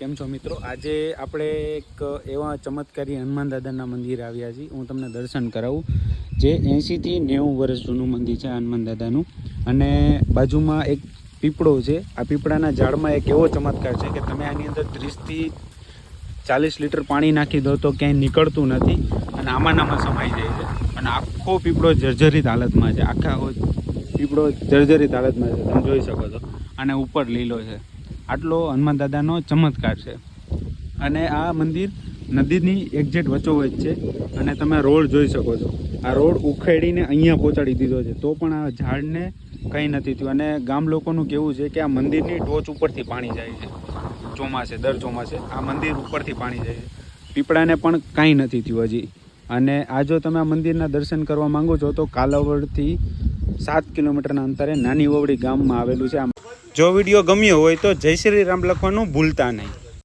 કેમ છો મિત્રો? આજે આપણે એક એવા ચમત્કારી હનુમાન દાદાના મંદિરે આવ્યા છીએ. હું તમને દર્શન કરાવું. જે એંશીથી નેવું વર્ષ જૂનું મંદિર છે હનુમાન દાદાનું. અને બાજુમાં એક પીપળો છે. આ પીપળાના ઝાડમાં એક એવો ચમત્કાર છે કે તમે આની અંદર ત્રીસથી ચાલીસ લીટર પાણી નાખી દો તો ક્યાંય નીકળતું નથી અને આમાં ને સમાઈ જાય છે. અને આખો પીપળો જર્જરિત હાલતમાં છે. આખા પીપળો જર્જરિત હાલતમાં છે. તમે જોઈ શકો છો. અને ઉપર લીલો છે. આટલો હનુમાન દાદાનો ચમત્કાર છે. અને આ મંદિર નદીની એક્ઝેક્ટ વચ્ચોવચ છે અને તમે રોડ જોઈ શકો છો. આ રોડ ઉખેડીને અહીંયા પહોંચાડી દીધો છે. તો પણ આ ઝાડને કંઈ નથી થયું. અને ગામ લોકોનું કહેવું છે કે આ મંદિરની ટોચ ઉપરથી પાણી જાય છે. ચોમાસે, દર ચોમાસે આ મંદિર ઉપરથી પાણી જાય છે. પીપળાને પણ કાંઈ નથી થયું હજી. અને આ જો તમે આ મંદિરના દર્શન કરવા માંગો છો તો કાલાવડથી સાત કિલોમીટરના અંતરે નાની ઓવડી ગામમાં આવેલું છે. આ જો વીડિયો ગમ્યો હોય તો જય શ્રી રામ લખવાનું ભૂલતા નહીં.